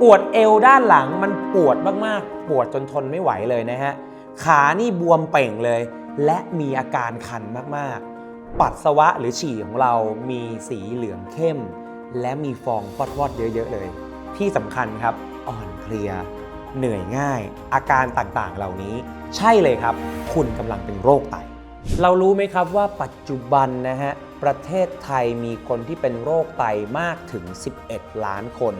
ปวดเอวด้านหลังมันปวดมากๆ ปวดจนทนไม่ไหวเลยนะฮะ ขานี่บวมเป่งเลย และมีอาการคันมากๆ ปัสสาวะหรือฉี่ของเรามีสีเหลืองเข้ม และมีฟองฟอดๆเยอะๆเลย ที่สำคัญครับอ่อนเพลียเหนื่อยง่าย อาการต่างๆ เหล่านี้ ใช่เลยครับ คุณกำลังเป็นโรคไต เรารู้ไหมครับว่าปัจจุบันนะฮะ ประเทศไทยมีคนที่เป็นโรคไตมากถึง 11 ล้านคน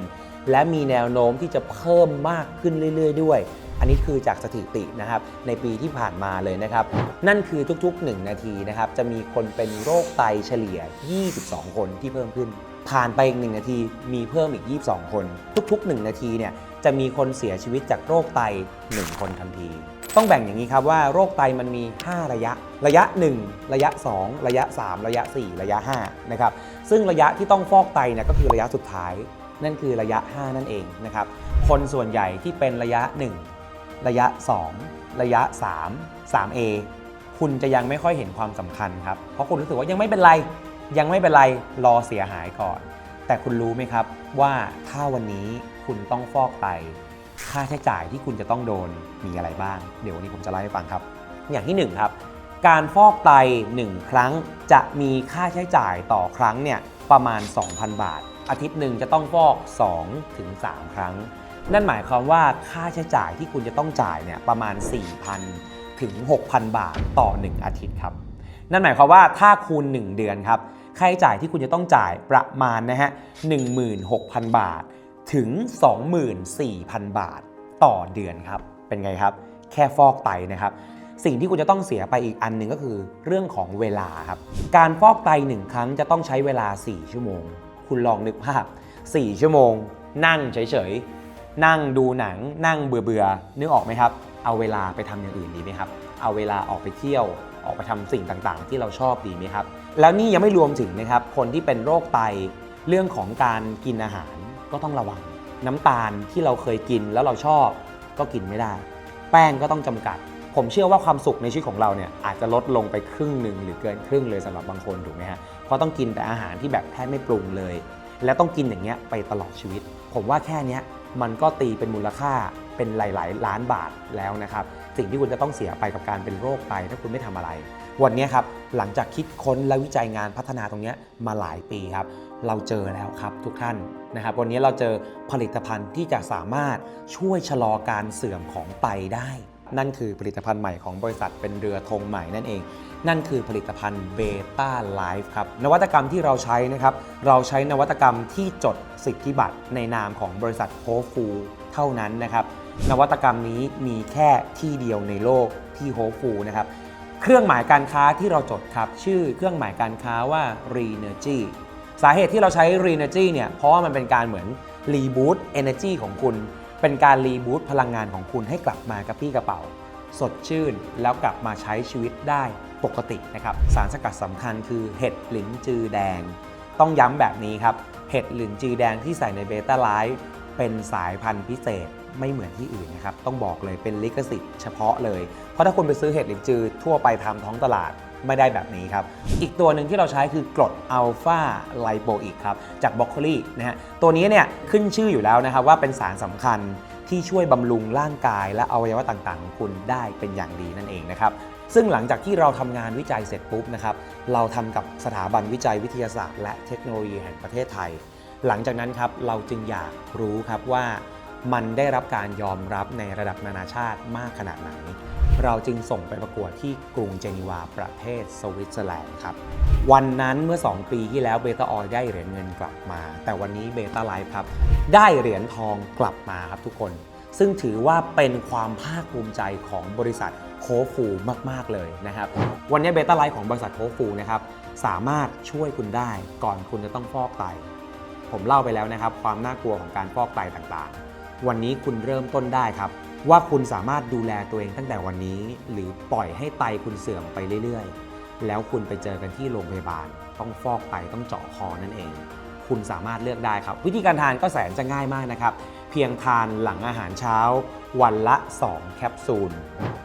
และมีแนวโน้มที่จะเพิ่มมากขึ้นเรื่อย ๆ ด้วย อันนี้คือจากสถิตินะครับในปีที่ผ่านมาเลยนะครับ นั่นคือทุก ๆ 1 นาทีนะครับจะมีคนเป็นโรคไตเฉลี่ย 22 คนที่เพิ่มขึ้น ผ่านไปอีก1นาทีมีเพิ่มอีก 22 คน ทุก ๆ 1 นาทีเนี่ยจะมีคนเสียชีวิตจากโรคไต 1 คนทันที ต้องแบ่งอย่างนี้ครับว่าโรคไตมันมี 5 ระยะ ระยะ 1 ระยะ 2 ระยะ 3 ระยะ 4 ระยะ5นะครับซึ่งระยะที่ต้องฟอกไตเนี่ยก็คือระยะสุดท้าย นั่นคือระยะ 5 นั่นเองนะครับคนส่วนใหญ่ที่เป็นระยะ 1 ระยะ 2 ระยะ 3 3A คุณจะยังไม่ค่อยเห็นความสำคัญครับ เพราะคุณรู้สึกว่ายังไม่เป็นไร ยังไม่เป็นไรรอเสียหายก่อน แต่คุณรู้ไหมครับว่าถ้าวันนี้คุณต้องฟอกไต ค่าใช้จ่ายที่คุณจะต้องโดนมีอะไรบ้าง เดี๋ยววันนี้ผมจะเล่าให้ฟังครับ อย่างที่1ครับการฟอกไต 1 ครั้งจะมีค่าใช้จ่ายต่อครั้งเนี่ยประมาณ 2,000 บาท อาทิตย์หนึ่งจะต้องฟอก2ถึงครั้ง นั่นหมายความว่าค่าใช้จ่ายที่คุณจะต้องจ่ายเนี่ยประมาณ 4,000 ถึง 6,000 บาทต่อ 1 อาทิตย์ครับ นั่นหมายความว่าถ้าคูณ 1 เดือนครับ ค่าใช้จ่ายที่คุณจะต้องจ่ายประมาณนะฮะ16,000 บาท ถึง 24,000 บาทต่อเดือนครับ เป็นไงครับ แค่ฟอกไตนะครับ สิ่งที่คุณจะต้องเสียไปอีกอันหนึ่งก็คือเรื่องของเวลาครับ การฟอกไตหนึ่งครั้งจะต้องใช้เวลา 4 ชั่วโมง คุณลองนึกภาพ 4 ชั่วโมง นั่งเฉยๆ นั่งดูหนัง นั่งเบื่อๆ นึกออกไหมครับ เอาเวลาไปทำอย่างอื่นดีไหมครับ เอาเวลาออกไปเที่ยว ออกไปทำสิ่งต่างๆ ที่เราชอบดีไหมครับ แล้วนี่ยังไม่รวมถึงนะครับ คนที่เป็นโรคไต เรื่องของการกินอาหาร ก็ต้องระวัง น้ำตาลที่เราเคยกินแล้วเราชอบก็กินไม่ได้ แป้งก็ต้องจำกัด ผมเชื่อว่าความสุขในชีวิตของเราเนี่ยอาจจะลดลงไปครึ่งหนึ่งหรือเกินครึ่งเลยสำหรับบางคนถูกไหมฮะเพราะต้องกินแต่อาหารที่แบบแทบไม่ปรุงเลย และต้องกินอย่างเงี้ยไปตลอดชีวิต ผมว่าแค่เนี้ยมันก็ตีเป็นมูลค่าเป็นหลาย ๆ ล้านบาทแล้วนะครับ สิ่งที่คุณจะต้องเสียไปกับการเป็นโรคไตถ้าคุณไม่ทำอะไร วันนี้ครับหลังจากคิดค้นและวิจัยงานพัฒนาตรงนี้มาหลายปีครับ เราเจอแล้วครับทุกท่านนะครับ วันนี้เราเจอผลิตภัณฑ์ที่จะสามารถช่วยชะลอการเสื่อมของไตได้ นั่นคือผลิตภัณฑ์ใหม่ของบริษัทเป็นเรือธงใหม่นั่นเอง นั่นคือผลิตภัณฑ์เบต้าไลฟ์ครับนวัตกรรมที่เราใช้นะครับเราใช้นวัตกรรมที่จดสิทธิบัตรในนามของบริษัทโฮฟูเท่านั้นนะครับ นวัตกรรมนี้มีแค่ที่เดียวในโลกที่โฮฟูนะครับ เครื่องหมายการค้าที่เราจดครับ ชื่อเครื่องหมายการค้าว่า r e n e r g y สาเหตุที่เราใช้ r e n e r g y เนี่ยเพราะว่ามันเป็นการเหมือนรีบูต energy ของคุณ เป็นการรีบูตพลังงานของคุณให้กลับมากระปี้กระเป๋า สดชื่นแล้วกลับมาใช้ชีวิตได้ปกตินะครับ สารสกัดสำคัญคือเห็ดหลินจือแดง ต้องย้ำแบบนี้ครับ เห็ดหลินจือแดงที่ใส่ในเบต้าไลฟ์ เป็นสายพันธุ์พิเศษไม่เหมือนที่อื่นนะครับ ต้องบอกเลยเป็นลิขสิทธิ์เฉพาะเลย เพราะถ้าคุณไปซื้อเห็ดหลินจือทั่วไปตามท้องตลาดไม่ได้แบบนี้ครับ อีกตัวหนึ่งที่เราใช้คือกรดอัลฟาไลโปอิกครับ จากบรอกโคลีนะฮะ ตัวนี้เนี่ยขึ้นชื่ออยู่แล้วนะครับว่าเป็นสารสำคัญที่ช่วยบำรุงร่างกายและอวัยวะต่างๆ ของคุณได้เป็นอย่างดีนั่นเองนะครับ ซึ่งหลังจากที่เราทำงานวิจัยเสร็จปุ๊บนะครับ เราทำกับสถาบันวิจัยวิทยาศาสตร์ และเทคโนโลยีแห่งประเทศไทย หลังจากนั้นครับเราจึงอยากรู้ครับว่ามันได้รับการยอมรับในระดับนานาชาติมากขนาดไหน เราจึงส่งไปประกวดที่กรุงเจนีวาประเทศสวิตเซอร์แลนด์ครับ วันนั้นเมื่อ 2 ปีที่แล้วเบต้าออยได้เหรียญเงินกลับมา แต่วันนี้เบต้าไลฟ์ครับ ได้เหรียญทองกลับมาครับทุกคน ซึ่งถือว่าเป็นความภาคภูมิใจของบริษัทโคฟูมาก ๆ เลยนะครับ วันนี้เบต้าไลฟ์ของบริษัทโคฟูนะครับสามารถช่วยคุณได้ก่อนคุณจะต้องฟอกไต ผมเล่าไปแล้วนะครับ ความน่ากลัวของการฟอกไตต่างๆ วันนี้คุณเริ่มต้นได้ครับ ว่าคุณสามารถดูแลตัวเองตั้งแต่วันนี้ หรือปล่อยให้ไตคุณเสื่อมไปเรื่อยๆ แล้วคุณไปเจอกันที่โรงพยาบาล ต้องฟอกไตต้องเจาะคอนั่นเอง คุณสามารถเลือกได้ครับ วิธีการทานก็แสนจะง่ายมากนะครับเพียงทานหลังอาหารเช้า วันละ 2 แคปซูล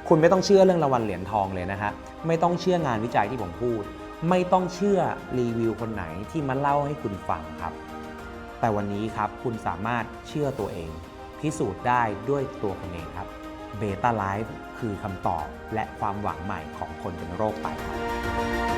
คุณไม่ต้องเชื่อเรื่องรางวัลเหรียญทองเลยนะฮะ ไม่ต้องเชื่องานวิจัยที่ผมพูด ไม่ต้องเชื่อรีวิวคนไหนที่มาเล่าให้คุณฟังครับ แต่วันนี้ครับคุณสามารถเชื่อตัวเอง พิสูจน์ได้ด้วยตัวคุณเองครับเบต้าไลฟ์คือคำตอบและความหวังใหม่ของคนเป็นโรคไตครับ